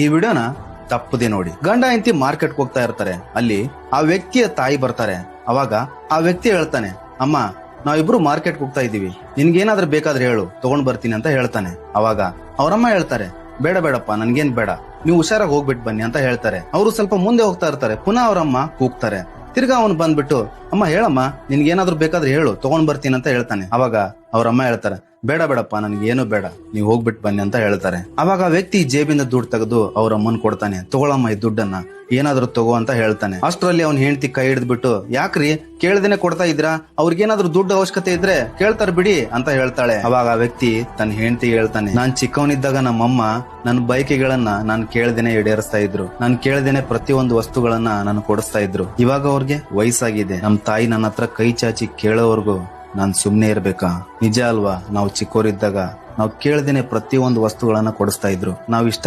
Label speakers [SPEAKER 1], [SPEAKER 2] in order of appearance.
[SPEAKER 1] ಈ ವಿಡಿಯೋನ ತಪ್ಪದೆ ನೋಡಿ. ಗಂಡ ಹೆಂಡತಿ ಮಾರ್ಕೆಟ್ ಹೋಗ್ತಾ ಇರ್ತಾರೆ. ಅಲ್ಲಿ ಆ ವ್ಯಕ್ತಿಯ ತಾಯಿ ಬರ್ತಾರೆ. ಅವಾಗ ಆ ವ್ಯಕ್ತಿ ಹೇಳ್ತಾನೆ, ಅಮ್ಮ, ನಾವಿಬ್ರು ಮಾರ್ಕೆಟ್ ಹೋಗ್ತಾ ಇದೀವಿ ನಿನ್ಗೇನಾದ್ರೂ ಬೇಕಾದ್ರೆ ಹೇಳು, ತಗೊಂಡ್ ಬರ್ತೀನಿ ಅಂತ ಹೇಳ್ತಾನೆ. ಅವಾಗ ಅವರಮ್ಮ ಹೇಳ್ತಾರೆ, ಬೇಡ, ಬೇಡಪ್ಪ, ನನ್ಗೇನ್ ಬೇಡ. ನೀವು ಹುಷಾರಾಗಿ ಹೋಗ್ಬಿಟ್ಟು ಬನ್ನಿ ಅಂತ ಹೇಳ್ತಾರೆ. ಅವರು ಸ್ವಲ್ಪ ಮುಂದೆ ಹೋಗ್ತಾ ಇರ್ತಾರೆ. ಪುನಃ ಅವರಮ್ಮ ಕೂಗ್ತಾರೆ. ತಿರ್ಗಾ ಅವನು ಬಂದ್ಬಿಟ್ಟು, ಅಮ್ಮ, ಹೇಳಮ್ಮ, ನಿನ್ಗೇನಾದ್ರೂ ಬೇಕಾದ್ರೆ ಹೇಳು, ತಗೊಂಡ್ ಬರ್ತೀನಿ ಅಂತ ಹೇಳ್ತಾನೆ. ಅವಾಗ ಅವ್ರಮ್ಮ ಹೇಳ್ತಾರೆ, ಬೇಡ ಬೇಡಪ್ಪ, ನನಗೆ ಏನು ಬೇಡ, ನೀವು ಹೋಗ್ಬಿಟ್ಟು ಬನ್ನಿ ಅಂತ ಹೇಳ್ತಾರೆ. ಅವಾಗ ವ್ಯಕ್ತಿ ಜೇಬಿಂದ ದುಡ್ಡು ತೆಗೆದು ಅವ್ರ ಅಮ್ಮನ್ ಕೊಡ್ತಾನೆ, ತಗೊಳಮ್ಮ ಈ ದುಡ್ಡನ್ನ, ಏನಾದ್ರು ತಗೋ ಅಂತ ಹೇಳ್ತಾನೆ. ಅಷ್ಟರಲ್ಲಿ ಅವ್ನ ಹೆಂಡತಿ ಕೈ ಹಿಡಿದ್ಬಿಟ್ಟು, ಯಾಕ್ರಿ, ಕೇಳ್ದೇನೆ ಕೊಡ್ತಾ ಇದ್ರಾ ಅವ್ರಿಗೇನಾದ್ರೂ ದುಡ್ಡು ಅವಶ್ಯಕತೆ ಇದ್ರೆ ಕೇಳ್ತಾರ ಬಿಡಿ ಅಂತ ಹೇಳ್ತಾಳೆ. ಅವಾಗ ಆ ವ್ಯಕ್ತಿ ತನ್ನ ಹೆಂಡತಿ ಹೇಳ್ತಾನೆ, ನಾನ್ ಚಿಕ್ಕವನಿದ್ದಾಗ ನಮ್ಮಮ್ಮ ನನ್ನ ಬೈಕೆಗಳನ್ನ ನಾನು ಕೇಳ್ದೇನೆ ಈಡೇರಿಸ್ತಾ ಇದ್ರು. ನಾನು ಕೇಳ್ದೇನೆ ಪ್ರತಿಯೊಂದು ವಸ್ತುಗಳನ್ನ ನಾನು ಕೊಡಿಸ್ತಾ ಇದ್ರು. ಇವಾಗ ಅವ್ರಿಗೆ ವಯಸ್ಸಾಗಿದೆ. ನಮ್ಮ ತಾಯಿ ನನ್ನ ಹತ್ರ ಕೈ ಚಾಚಿ ಕೇಳೋವರೆಗೂ ನಾನ್ ಸುಮ್ನೆ ಇರ್ಬೇಕಾ? ನಿಜ ಅಲ್ವಾ? ನಾವು ಚಿಕ್ಕೋರಿದ್ದಾಗ ನಾವು ಕೇಳ್ದೇನೆ ಪ್ರತಿಯೊಂದು ವಸ್ತುಗಳನ್ನ ಕೊಡಿಸ್ತಾ ಇದ್ರು. ನಾವು ಇಷ್ಟ